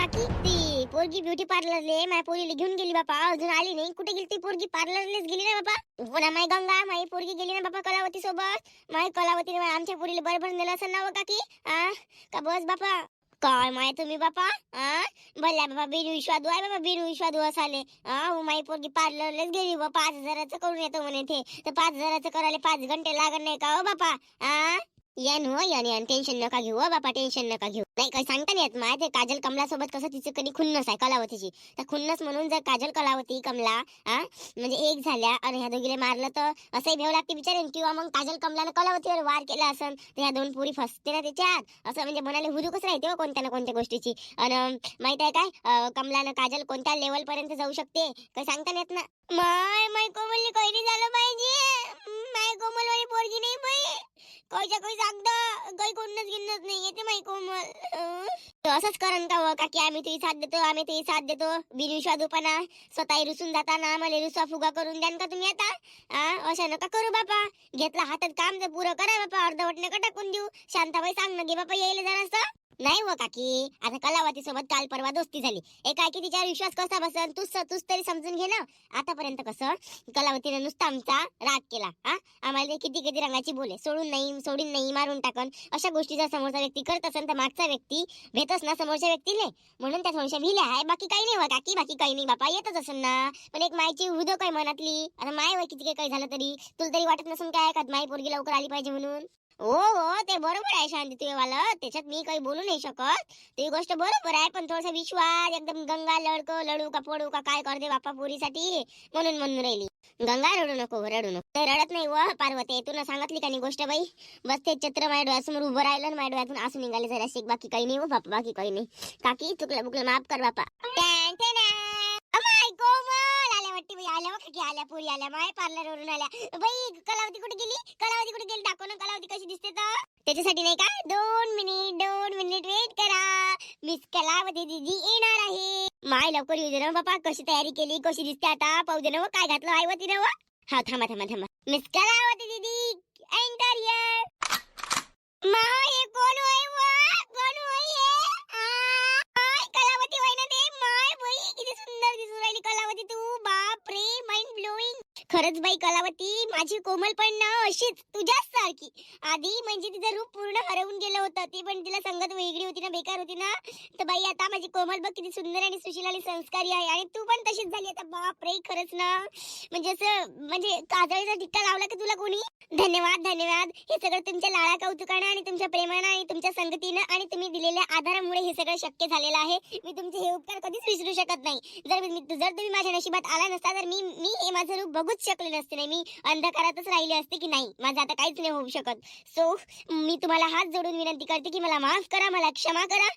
काकी ती पोरगी ब्युटी पार्लरले माझ्या पोरीला घेऊन गेली बापा. अजून आली नाही. कुठे गेली ती पोरगी? पार्लरलेच गेली ना बापा. पुन्हा माय गंगा. माई पोरगी गेली ना बापा कलावती सोबत माय कलावतीने आमच्या पोरीला बरोबर नेलं असं ना काकी आ? का बस बापा? काय माय तुम्ही बापा? आ? भल्या बाबा बिन विश्वादू. आहे बाबा बिन विश्वादू असाले. आ? हो माई पोरगी पार्लरलाच गेली बा पाच हजाराचं करून येतो म्हणे ते तर पाच हजाराचं करायला पाच घंटे लागत नाही का हो बापा? आ? यान हो यान यान टेन्शन नका घेऊ हो बापा टेन्शन नका घेऊ. नाही काही सांगता नाही येत. माय ते काजल कमला सोबत कसं तिचं कधी खुन्नस आहे कलावतीची. तर खुन्नस म्हणून जर काजल कलावती कमला आ म्हणजे एक झाल्या आणि ह्या दोघीला मारलं तर असंही भेव लागते बिचारे किंवा मग काजल कमलानं कलावतीवर वार केला असन तर ह्या दोन पुरी फसते ना त्याच्यात. असं म्हणजे मनाला हुरूकच राहते हो कोणत्या ना कोणत्या गोष्टीची. आणि माहीत आहे काय? कमलानं काजल कोणत्या लेवल पर्यंत जाऊ शकते? काही सांगता नाही येत ना. माय माय कोमलनी काही झालं पाहिजे. माय कोमलवाली पोरगी नाही बाई. कोयच्या कोई सांगता काही कोणच गिन्नच नाही येते माय कोमल. असंच करण का हो काकी आम्ही तुझी साथ देतो आम्ही तुझी साथ देतो. बिनविश्वादूपणा स्वतः रुसून जाताना आम्हाला रुसवा फुगा करून द्यान का तुम्ही आता? आ अशा नका करू बापा. घेतला हातात काम तर पुरं करा बापा अर्धवट नका टाकून देऊ? शांताबाई सांग ना गे बापा यायला जरासं नाही व काकी. आता कलावती सोबत काल परवा दोस्ती झाली. एक काकी तिच्यावर विश्वास कसा बसल तूच तूच तरी समजून घे ना. आतापर्यंत कसं? कलावतीने नुसता आमचा राग केला हा? आम्हाला किती किती रंगाची बोले. सोडून नाही सोडून नाही मारून टाकन. अशा गोष्टी जर समोरचा व्यक्ती करत असेल तर मागचा व्यक्ती भेटच ना समोरच्या व्यक्तीले. म्हणून त्या समोरच्या भिल्या आहे. बाकी काही नाही हो काकी. बाकी काही नाही बापा. येतच असेल ना. पण एक मायची हृदय काय मनातली. आता माय वय किती काही झालं तरी? तुला तरी वाटत नसून काय? का माय पोरगी लवकर आली पाहिजे म्हणून? हो हो ते बरोबर आहे शांती. तुझेवाला त्याच्यात मी काही बोलू नाही शकत. ती गोष्ट बरोबर आहे पण थोडासा विश्वास एकदम गंगा लडको लडू का पडू का काय करते बापा पुरीसाठी म्हणून म्हणून राहिली. गंगा रडू नको रडू नको. ते रडत नाही व पार्वती तुला सांगितली का नाही गोष्ट बाई? बस ते चित्र माझ्या डोळ्यासमोर उभं राहिलं आणि माझ्या डोळ्यातून असू निघाले जरा शिक बाकी काही नाही हो बापा बाकी काही नाही. काकी चुकलं बुकलं माफ कर बापा टॅन टॅन अमाय कोमल आल्या वाटते बाई आल्या बघ की आल्या पुरी आल्या माय पार्लर वरून आल्या. बाई कलावती कुठे गेली? कलावती कुठे गेली? दाखव ना कलावती कशी दिसते तर. त्याच्यासाठी नाही का दोन मिनिट दोन मिनिट वेट करा. मिस कलावती दीदी येणार आहे. माय लवकर येऊ दे ना बापा. कशी तयारी केली कशी दिसते आता? पाहू दे ना काय घातलं आहे व तिनं हा थांबा थांबा थांबा. मिस कलावती दीदी एंटर हिअर माय हे कोण होय व? कोण होय हे? कलावती होय ना ते? माय बाई किती सुंदर दिसून राहिली कलावती तू. खरंच बाई कलावती माझी कोमल पण ना अशीच तुझ्याच सारखी. आधी म्हणजे तिचं रूप पूर्ण हरवून गेलं होतं ती पण तिला संगत वेगळी होती ना बेकार होती ना. तर बाई आता माझी कोमल बघ किती सुंदर आणि सुशील आणि संस्कारी आहे आणि तू पण तशीच झाली. आता बाप रे खरंच ना. म्हणजे असं म्हणजे काजळीचा टिक्का लावला की तुला कोणी? धन्यवाद धन्यवाद. हे सगळं तुमच्या लाळा कौतुकानं आणि तुमच्या प्रेमानं आणि तुमच्या संगतीनं आणि तुम्ही दिलेल्या आधारामुळे हे सगळं शक्य झालेलं आहे. मी तुमचे हे उपकार कधीच विसरू शकत नाही. जर जर तुम्ही माझ्या नशिबात आला नसता तर मी मी हे माझं रूप बघूच शकले नसते नाही. मी अंधकारातच राहिले असते की नाही? माझं आता काहीच नाही होऊ शकत. सो मी तुम्हाला हात जोडून विनंती करते की मला माफ करा मला क्षमा करा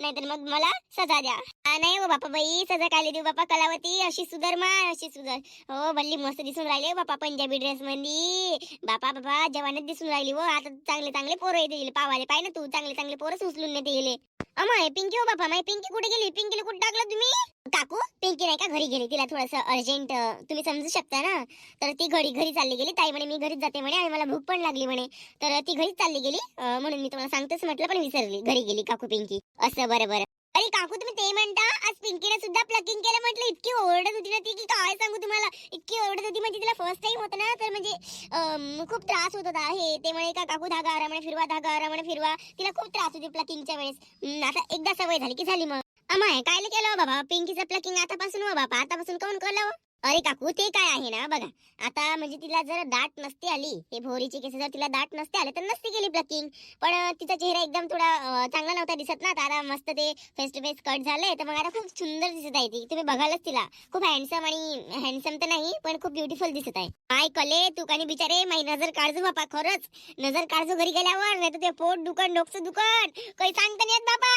नाहीतर मग मला सजा द्या. नाही हो बापा बाई सजा काय देऊ बापा कलावती अशी सुधर मा अशी सुधर. हो भल्ली मस्त दिसून राहिले हो बापा पंजाबी ड्रेस मध्ये बापा बापा जवानच दिसून राहिली हो. आता चांगले चांगले पोरं येते येईल पावाले पाय ना तू. चांगले चांगले पोरच उचलून नेते अमाय पिंकी हो बापा माय पिंकी कुठे गेली? पिंकीला कुठे टाकलं तुम्ही? काकू पिंकी नाही का घरी गेली? तिला थोडंसं अर्जंट तुम्ही समजू शकता ना? तर ती घरी घरी चालली गेली. ताई म्हणे मी घरीच जाते म्हणे. आणि मला भूक पण लागली म्हणे. तर ती घरीच चालली गेली. म्हणून मी तुम्हाला सांगतेच म्हटलं पण विसरली. घरी गेली काकू पिंकी. असं बरं बरं. अरे काकू तुम्ही ते म्हणता आज पिंकीने सुद्धा प्लकिंग केलं म्हटलं इतकी ओरडत होती ना ती की काय सांगू तुम्हाला? इतकी ओरडत होती म्हणजे तिला फर्स्ट टाइम होतं ना तर म्हणजे खूप त्रास होत होता. हे ते म्हणे का काकू धागा आरामाने फिरवा धागा आरामाने फिरवा. तिला खूप त्रास होती प्लकिंगच्या वेळेस. आता एकदा सवय झाली की झाली मग. अमाय काय केलं बाबा? पिंकीचं प्लकिंग आतापासून हो बाबा आतापासून कोण केलं हो? अरे काकू ते काय आहे ना बघा. आता म्हणजे तिला जर दाट नसते आली हे भोरीची केस जर तिला दाट नसते आले तर नसते गेली प्लकिंग पण तिचा चेहरा एकदम थोडा चांगला नव्हता दिसत ना तर आता मस्त ते फेस टू फेस कट झालंय. तर मग आता खूप सुंदर दिसत आहे ती. तुम्ही बघालच तिला. खूप हँडसम आणि हँडसम तर नाही पण खूप ब्युटिफुल दिसत आहे. काय कले तू काही बिचारे माई नजर काढजो बापा खरंच. नजर काढजो घरी गेल्यावर नाही तर ते पोट दुकान डोकचं दुकान काही सांगता नाही येत बाबा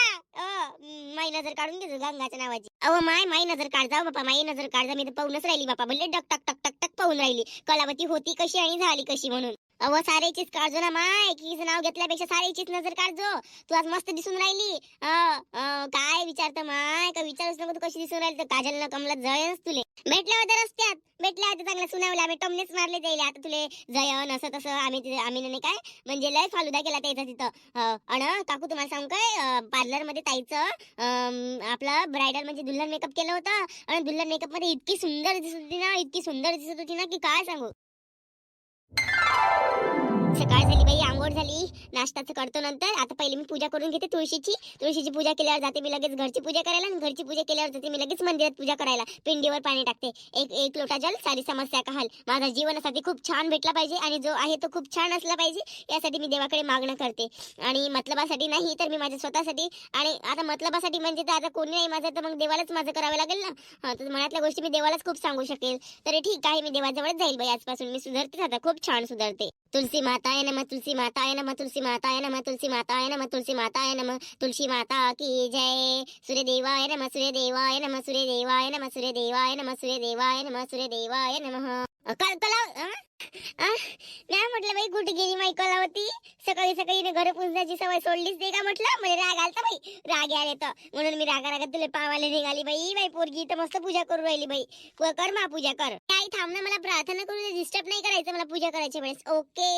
माई नजर काढून घेतो गंगाच्या नावाची. अहो माय माई नजर काढजा बापा माई नजर काढजा मी तर पाहूनच राहील. बापा. भले डक टक टक टक टक पाहून राहिली. कलावती होती कशी आणि झाली कशी म्हणून. अव सारेचीच काढजो ना माय कीच नाव घेतल्यापेक्षा सारेचीच नजर काढजो. तू आज मस्त दिसून राहिली. काय विचारतं माय? का विचारूच नको तू कशी दिसून राहिली? तर काजल कमला जयच तुले. भेटल्या होत्या रस्त्यात. भेटल्या होत्या चांगल्या सुनावल्या. आम्ही टमनेच मारले जाईल आता तुले जयन असं तसं आम्ही तिथे- आम्ही नाही काय? म्हणजे लय फालुदा केला त्याचा तिथं. अन काकू तुम्हाला सांगू काय? पार्लरमध्ये ताईचं अं, आपलं ब्रायडल म्हणजे दुल्हन मेकअप केलं होतं. आणि दुल्हन मेकअपमध्ये इतकी सुंदर दिसत होती ना इतकी सुंदर दिसत होती ना की काय सांगू? सकाळ झाली बाई आम आंघोळ झाली नाश्ताचं करतो नंतर. आता पहिले मी पूजा करून घेते तुळशीची. तुळशीची पूजा केल्यावर जाते मी लगेच घरची पूजा करायला आणि घरची पूजा केल्यावर जाते मी लगेच मंदिरात पूजा करायला. पिंडीवर पाणी टाकते. एक एक लोटा जल सारी समस्या का हल. माझा जीवनासाठी खूप छान भेटला पाहिजे आणि जो आहे तो खूप छान असला पाहिजे. यासाठी मी देवाकडे मागणं करते. आणि मतलबासाठी नाही तर मी माझ्या स्वतःसाठी आणि आता मतलबासाठी म्हणजे तर आता कोणी नाही माझं तर मग देवालाच माझं करावं लागेल ना? तर मनातल्या गोष्टी मी देवालाच खूप सांगू शकेल. तरी ठीक आहे मी देवाजवळच जाईल बाई. आजपासून मी सुधारते आता खूप छान सुधारते. तुलसी माता आहे ना मग तुलसी माता माताय नम तुलसी माताय नम तुलसी माताय नम तुलसी माताय नम तुलसी माता की जय। सूर्यदेवाय नम सूर्यदेवाय नम सूर्यदेवाय नम सूर्यदेवाय नम सूर्यदेवाय नम सूर्यदेवाय नम। सूर्य कल कला नाही म्हटलं बाई कुठे गेली माई कलावती? सकाळी सकाळी घर पुजण्याची सवय सोडलीच नाही का म्हटलं? म्हणजे राग आलता बाई राग आले तर म्हणून मी रागा रागात तुला पावायला निघाली बाई बाई पोरगी तर मस्त पूजा करू राहिली बाई. कर मा पूजा कर. काही थांब ना मला प्रार्थना करू डिस्टर्ब नाही करायचं मला पूजा करायची वेळेस ओके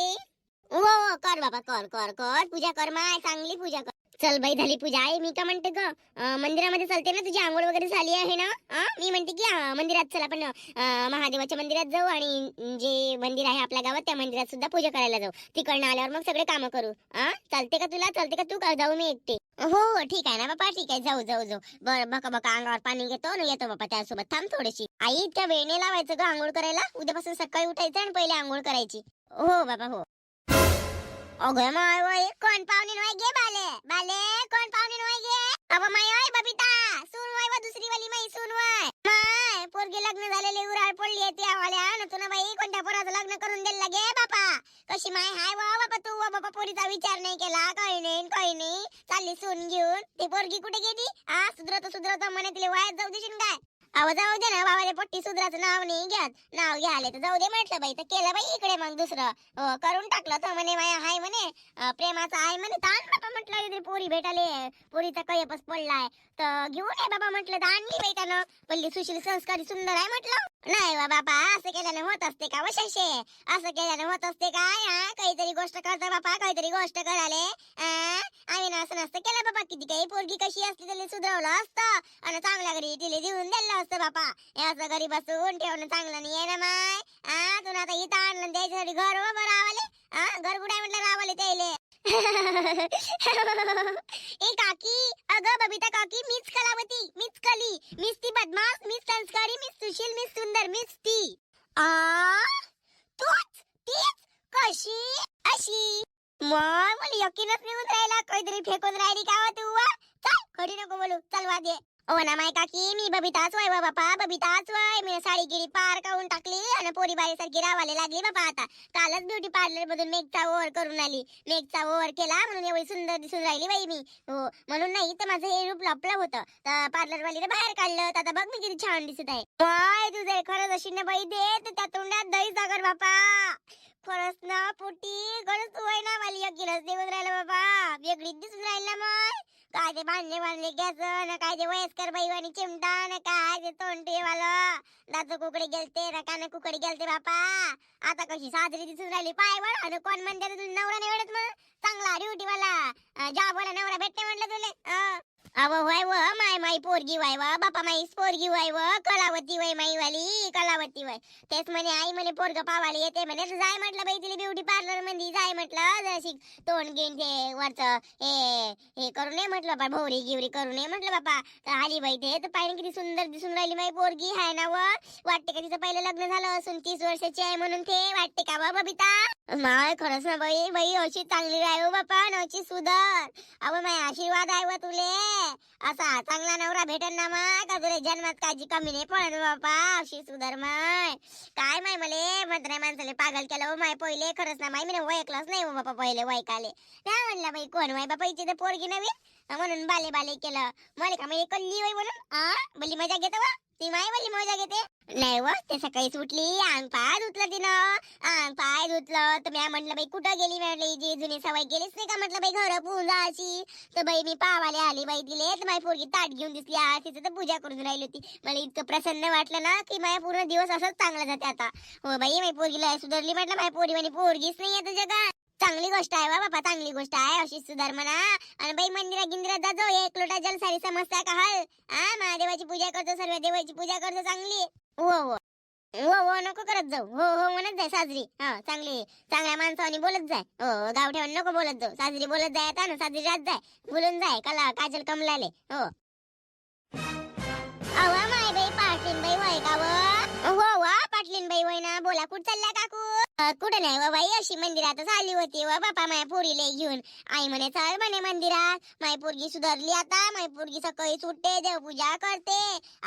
हो हो कर बाबा कर कर कर. पूजा कर माय चांगली पूजा कर. चल बाई झाली पूजा. आहे मी का म्हणते ग मंदिरामध्ये चालते ना तुझी आंघोळ वगैरे झाली आहे ना? आ, मी म्हणते की मंदिरात चल आपण महादेवाच्या मंदिरात जाऊ आणि जे मंदिर आहे आपल्या गावात त्या मंदिरात सुद्धा पूजा करायला जाऊ. तिकडनं आल्यावर मग सगळे कामं करू. आ चालते का तुला? चालते का तू? का जाऊ मी एकटे? हो हो ठीक आहे ना बापा ठीक आहे. जाऊ जाऊ जाऊ. बरं बका बका अंगावर पाणी घेतो आणि येतो बापा त्यासोबत. थांब थोडीशी. आई इतक्या वेळ लावायचं ग आंघोळ करायला? उद्यापासून सकाळी उठायचं आणि पहिले आंघोळ करायची. हो बाबा हो. अगं माय वय कोण पाहुणे नव्हे गे बाले? बाले कोण पाहुणे नव्हे गे? अबा माय वय बबिता सून वय व दुसरी वाली माई सून वय. माय पोरगी लग्न झालेले उराळ पडली आहे त्या वाल्या न? तुला बाई कोणत्या पोराचं लग्न करून दिलं गे बापा? कशी माय? हाय वा बापा तू वा बापा पोरीचा विचार नाही केला काही नाही काही नाही. चालली सून घेऊन. ती पोरगी कुठे गेली? आ सुधरत सुधरत म्हणे तिला वायात जाऊ देशील काय? अहो जाऊ दे ना बाबाले पोट्टी सुधराचं नाव नाही घ्यात नाव घ्याले तर जाऊ दे म्हटलं बाई तर केलं बाई इकडे मग दुसरं. हो, करून टाकलं तर म्हणे माया हाय म्हणे प्रेमाचा आहे म्हणे ताण बाबा म्हटलं इथे पोरी भेटाले पोरीचा कयपच पडलाय. तर घेऊन ये बाबा म्हटलं तर आणली बाई त्यानं. पल्ली सुशील संस्कारी सुंदर आहे म्हटलं. नाही बा बाबा असं केल्यानं होत असते का वशे असं केल्यानं होत असते काय काहीतरी गोष्ट करता बापा काहीतरी गोष्ट कराले आम्ही ना असं नसतं केलं बाबा किती काही पोरगी कशी असली त्याला सुधरवलं असतं. आणि चांगल्या घरी तिला देऊन दिलं असतं बापा. हे असं घरी बसून ठेवणं चांगलं नाही आहे ना माय. हा तुला आता इथं आणलं त्याच्यासाठी घर उभं रावाले हा घर कुठे म्हटलं रावाले त्याले. ए काकी. अगं बबिता काकी मीच कलावती मीच कली मीच ती बदमाश मीच संस्कारी मीच सुशील मीच सुंदर मीच ती. आ तूच तीच कशी अशी. मग मला यकीनच निघून राहिला काहीतरी फेकून राहिली का तू चल खडी नको बोलू. चल वादे ओ ना माय काकी मी बबिताच वय वा बापा बबिताच वय मी साडी गिरी पार काढून टाकली आणि पोरी बाई सारखी रावाले लागली बापा आता. कालच ब्युटी पार्लर मधून मेकचा ओव्हर करून आली. मेकचा ओव्हर केला म्हणून एवढी सुंदर दिसून राहिली बाई मी. हो म्हणून नाही तर माझं हे रूप लपलं होतं. तर पार्लर वालीने बाहेर काढलं तर आता बघ मी किती छान दिसत आहे. काय तुझं खरंच अशी ना बाई दे तर त्या तोंडात दही सागर बापा. खरंच ना पोटी खरंच तू आहे ना मला यकीनच निघून राहिलं बाबा. वेगळीच दिसून राहिली ना मग काय ते बांधले बांधले ना काय ते वयस्कर बाई आणि चिमटा ना काय ते तोंडे वाला दात कुकडे गेलते ना कान कुकडे गेलते बापा. आता कशी साजरी दिसून राहिली पाय वळ आणि कोण म्हणते तुला नवरा नाही वेळत मग चांगला ड्युटी वाला. जॉब वाला नवरा भेटते म्हणलं तुले. अव वाय व? माय माई पोरगी वाय व? बापा माई पोरगी वाय व? कलावती वय माई वाली कलावती वय तेच म्हणे आई म्हणे पोरग पावाली येते म्हणे. जाय म्हटलं बाई तिला ब्युटी पार्लरमध्ये जाय म्हटलं जशी तोंड घेऊन ते वरच हे हे करू नये म्हटलं बा भोवरी गिवरी करू नये म्हटलं बापा. तर आली बाई ते. तर पाहिलं किती सुंदर दिसून राहिली माई पोरगी. हाय ना व? वाटते का तिचं पहिलं लग्न झालं असून तीस वर्षाची आहे म्हणून ते. वाटते का बा बबिता? माय खरंच ना बाई बाई अशी चांगली राह हो बापा न अशी सुधर. अव माय आशीर्वाद आहे व तुले. असा चांगला नवरा भेटन ना माय का तुला जन्मात काळजी कमी नाही पडत बापा अशी सुधर माय. काय माय मले म्हाताऱ्या माणसाले पागल केलं हो माय पहिले खरंच ना माय मी ओळखलंच नाही हो बापा पहिले वयकाले. काय म्हणलं बाई कोण माय बापा इथे तर पोरगी नवीन? म्हणून बाले बाले केलं. मला का मग कल्ली होय म्हणून? आ बली मजा घेतो ती माईवाली मजा घेते. नाही व ते सकाळी सुटली अंग पाय धुतलं तिनं. अंग पाय धुतलं तर म्या म्हटलं बाई कुठं गेली म्हटली? जी जुनी सवय गेलीच नाही का? म्हटलं बाई घर पुऊन जायची. तर बाई मी पावाले आली बाई दिले तर माझी पोरगी ताट घेऊन दिसली. आज तिचं तर पूजा करून राहिली होती. मला इतकं प्रसन्न वाटलं ना की माझ्या पूर्ण दिवस असंच चांगला जाते आता. हो बाई माझी पोरगीला सुधारली म्हटलं माझ्या पोरी म्हणे पोरगीच नाही आता जगात चांगली गोष्ट आहे वा बाबा चांगली गोष्ट आहे अशी सुधार म्हणा. आणि बाई मंदिरा गिंदिरा जाजो एक लोटा जल सारी समस्या का हल? हा महादेवाची पूजा करतो सर्व देवाची पूजा करतो चांगली. हो हो. हो हो नको करत जाऊ. हो हो म्हणत जाय साजरी. हा चांगली. चांगल्या माणसाने बोलत जाय. हो, हो गावठ्यावर नको बोलत जाऊ. साजरी बोलत जाय आता ना साजरी राहत जाय. बोलून जाय कला काजल कमलाले. हो. अवा माय बाई पाटलीन बाई वय का हो वा पाटलीन बाई वय ना. बोला कुठं चालल्या काकू? कुठे नाही व बाई अशी मंदिरातच आली होती व बापा माया पोरीला घेऊन. आई म्हणे चल म्हणे मंदिरात माझी पोरगी सुधारली आता माझी पोरगी सकाळी सुटते देवपूजा करते.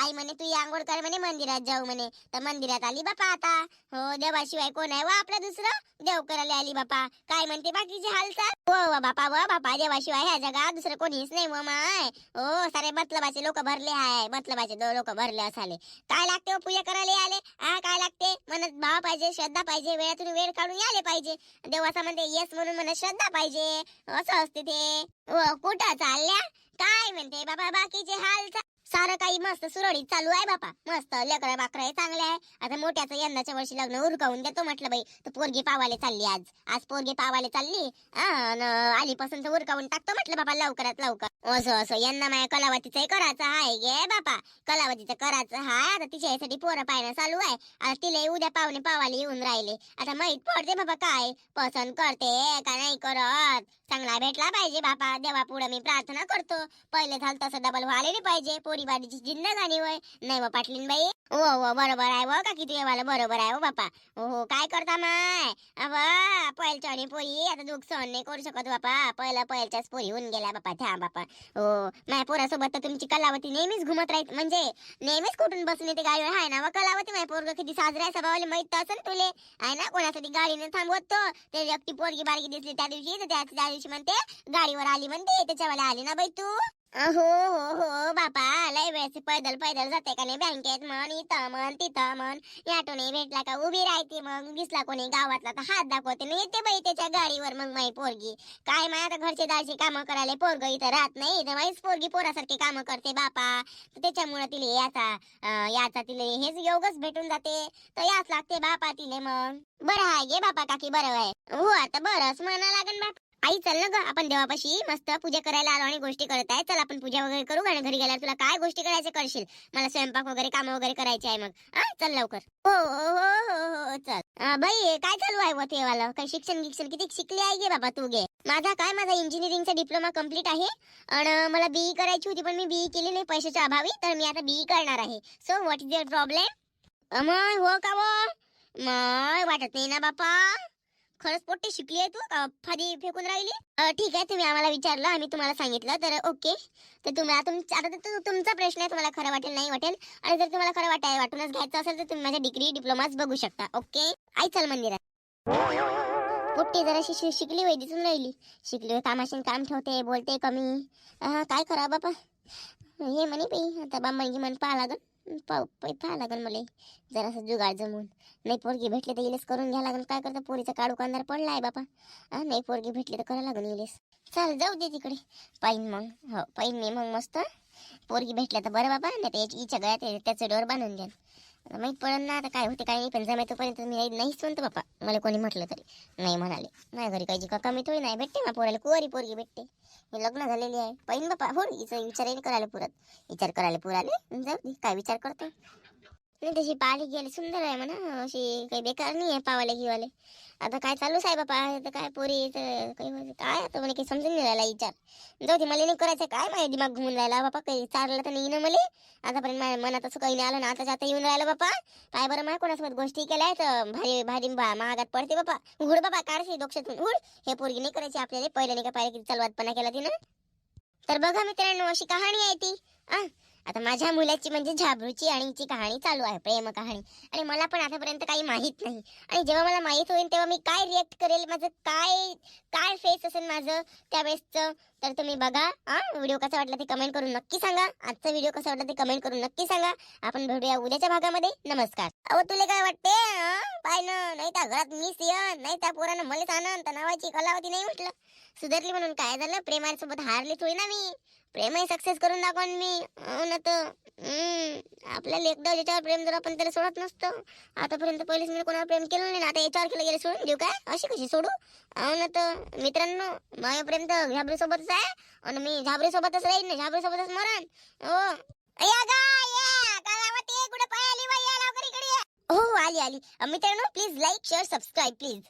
आई म्हणे तू आंघोळ कर म्हणे मंदिरात जाऊ म्हणे. तर मंदिरात आली बापा आता. हो देवाशिवाय कोण आहे व आपलं दुसरं? देव करायला आली बापा. काय म्हणते बाकीची हालचाल? हो व बापा व बापा देवाशिवाय ह्या जगात दुसरं कोणीच नाही व माय. हो सारे मतलबाचे लोक भरले आहे मतलबाचे दो लोक भरले असाले. काय लागते हो, पूजा करायला आले हा काय लागते? म्हणत भाव पाहिजे श्रद्धा पाहिजे वेळातून वेळ काढून यायले पाहिजे. देवाचा म्हणते येस म्हणून म्हणत श्रद्धा पाहिजे. असं असते ते. हो, कुठं चालल्या? काय म्हणते? बाबा बाकीचे हाल सारं काही मस्त सुरळीत चालू आहे बापा. मस्त लेकरं बाकर आहे चांगले आहे. आता मोठ्याचं यंदाच्या वर्षी लग्न उरकावून देतो म्हटलं बाई. तर पोरगी पावाले चालली आज. आज पोरगी पावाले चालली. आलीपासून तर उरकावून टाकतो म्हटलं बापा लवकरात लवकर. असं असं. यंदा माया कलावतीचं करायचं आहे गे बापा. कलावतीचं करायचं हाय. आता तिच्या यासाठी पोरं पाहणं चालू आहे. आता तिला उद्या पाहुणे पावाले येऊन राहिले. आता माहीत पडते बाबा काय पसंत करते का नाही करत. चांगला भेटला पाहिजे बापा. देवा पुढे मी प्रार्थना करतो. पहिले झालं तसं डबल व्हायला पाहिजे. पोरी बारीची जिंदगानी वय. नाही व पाटलीन बाई ओ हो बरोबर आहे व काकी तू वाला बरोबर आहे हो बापा. हो हो काय करता माय? अबा पहिलच्या आणि पोरी. आता दुःख सहन नाही करू शकत बापा. पहिला पहिलच्याच पोरी होऊन गेला बापा. त्या बापा. हो माझ्या पोरासोबत तर तुमची कलावती नेहमीच घुमत राहत. म्हणजे नेहमीच कुठून बसून येते गाडीवर? आहे ना व कलावती माझ्या पोरग किती साजरा आहे. सभावाले माहीत असेल तुले. आहे ना कोणासाठी गाडीने थांबवत? तो ते व्यक्ती पोरगी बारगी दिसली त्या दिवशी तर त्या दिवशी म्हणते गाडीवर आली म्हणते त्याच्यावाला आली ना बाई तू. हो हो हो बापा लय वेळेस पैदल पैदल जाते का नाही बँकेत? म्हण इथं म्हण तिथं म्हण. ऑटोने भेटला का उभी राहते मग. दिसला कोणी गावातला तर हात दाखवते. नाही येते बाई त्याच्या गाडीवर मग माई पोरगी. काय माय आता घरचे दारची कामं करायला? पोरग इथं राहत नाही. तर माहीच पोरगी पोरासारखे कामं करते बापा. तर त्याच्यामुळे तिले याचा याचा तिले हेच योगच भेटून जाते. तर याच लागते बापा तिले मग. बरं आहे गे बापा काकी बरं आहे हो आता बरंच म्हणा लागन बापा. आई चल ना ग आपण देवापाशी मस्त पूजा करायला आलो आणि गोष्टी करत आहे. चल आपण पूजा वगैरे करू आणि घरी गेल्यावर तुला काय गोष्टी करायचे करशील मला स्वयंपाक वगैरे काम वगैरे करायचे आहे मग. हा चल लवकर. हो हो हो हो, हो, हो, हो चल. बाई काय चालू आहे व ते वाला काय शिक्षण गिक्षण किती शिकली आहे गे बाबा तू गे? माझा काय? माझा इंजिनिअरिंगचा डिप्लोमा कंप्लीट आहे. आणि मला बीई करायची होती पण मी बीई केली नाही पैशाच्या अभावी तर मी आता बीई करणार आहे. So what is your problem मग हो का मग वाटत नाही ना बापा. खरंच पोट्टे शिकली आहे तू. फादी फेकून राहिली. ठीक आहे तुम्ही आम्हाला विचारलं आम्ही तुम्हाला सांगितलं तर ओके. तर तुम्हाला तुमचा आता तुमचा प्रश्न आहे तुम्हाला खरं वाटेल नाही वाटेल. आणि जर तुम्हाला खरं वाटाय वाटूनच घ्यायचं असेल तर तुम्ही माझ्या डिग्री डिप्लोमाच बघू शकता ओके? आई चल मंदिरात. पोट्टी जराशी शि- शिकली वय दिसून राहिली. शिकली होय काम ठेवते बोलते कमी. काय करा बापा? हे म्हणे बाई आता बाप म्हणजे म्हण पाहा लागल पाहू पाहा लागन मला. जरासं जुगाड जमून. नाही पोरगी भेटली तर इलेस करून घ्या लागन. काय करतं? पोरीचा काढू कांदार पडला आहे बापा. हा नाही पोरगी भेटली तर करा लागून इलेस. चाल जाऊ दे तिकडे. पाहिन मग. हो पाहिन मी मग मस्त. पोरगी भेटल्या तर बरं बाबा नाही तर याची इच्छा गळ्यात त्याचं डोर बांधून द्या माहीत पडन ना आता काय होते काय नाही पण जमे मी नाही- नाहीच म्हणतो बाप्पा. मला कोणी म्हटलं तरी. नाही म्हणाले. नाही घरी काही का कमी थोडी नाही भेटते ना पोराला कुवारी पोरगी भेटते. मी लग्न झालेली आहे. पाहिन बापा हो हिचं विचार करायला पुरत. विचार करायला पुराले जाऊ दे काय विचार करते? नाही तशी पाली गेली सुंदर आहे म्हणा अशी काही बेकार नाही आहे पावाले घेवाले आता काय चालूच आहे बापा तर काय पोरी तर काही म्हणजे काय आता म्हणे काही समजून नाही राहिला विचार. जाऊ दे मला नाही करायचं काय माझ्या दिमाग घुमून राहिला? बापा काही चाललं तर नाही ना मला? आतापर्यंत माझ्या मनात असं काही नाही आलं ना आता आता येऊन राहिलं बापा? काय बरं माझ्या कोणासोबत गोष्टी केल्या तर भारी भारी महागात पडते बापा. उघड बाबा काढशी डोक्षातून घुड हे पोरगी नाही करायची आपल्याला. पहिल्याने नाही का पाहिजे किती चालवातपणा केला तिनं? तर बघा मित्रांनो अशी कहाणी आहे ती. आ आता माझ्या मुलाची म्हणजे झाबरूची आणि कहाणी चालू आहे प्रेम कहाणी. आणि मला पण आतापर्यंत काही माहीत नाही. आणि जेव्हा मला माहीत होईल तेव्हा मी काय रिएक्ट करेल माझं काय काय फेस असेल माझं त्यावेळेसचं तर तुम्ही बघा हा व्हिडिओ कसा वाटला ते कमेंट करून नक्की सांगा. आजचा व्हिडिओ कसा वाटला ते कमेंट करून नक्की सांगा. आपण भेटूया उद्याच्या भागामध्ये. नमस्कार. अहो तुला काय वाटते पाय नाही त्या घरात मिस येन नाही त्या पोरानं मलाच आनंद नावाची कलावती नाही म्हटलं. सुधारली म्हणून काय झालं? प्रेमासोबत हारली थोडी ना मी. प्रेमही सक्सेस करून दाखवून मी. हो ना तर हम्म, एकदा ज्याच्यावर प्रेम जर आपण त्याला सोडत नसतो आतापर्यंत पहिलेच मी कोणावर प्रेम केलं नाही आता याच्यावर केलं गेलं सोडून देऊ काय अशी कशी? सोडू? हो ना तर मित्रांनो माझं प्रेम तर घाबरीसोबतच आहे आणि मी झाबरे सोबतच राहीन ना झाबरे सोबतच मरण. हो. या कुठे या. हो आली आली. मित्रांनो please like share subscribe please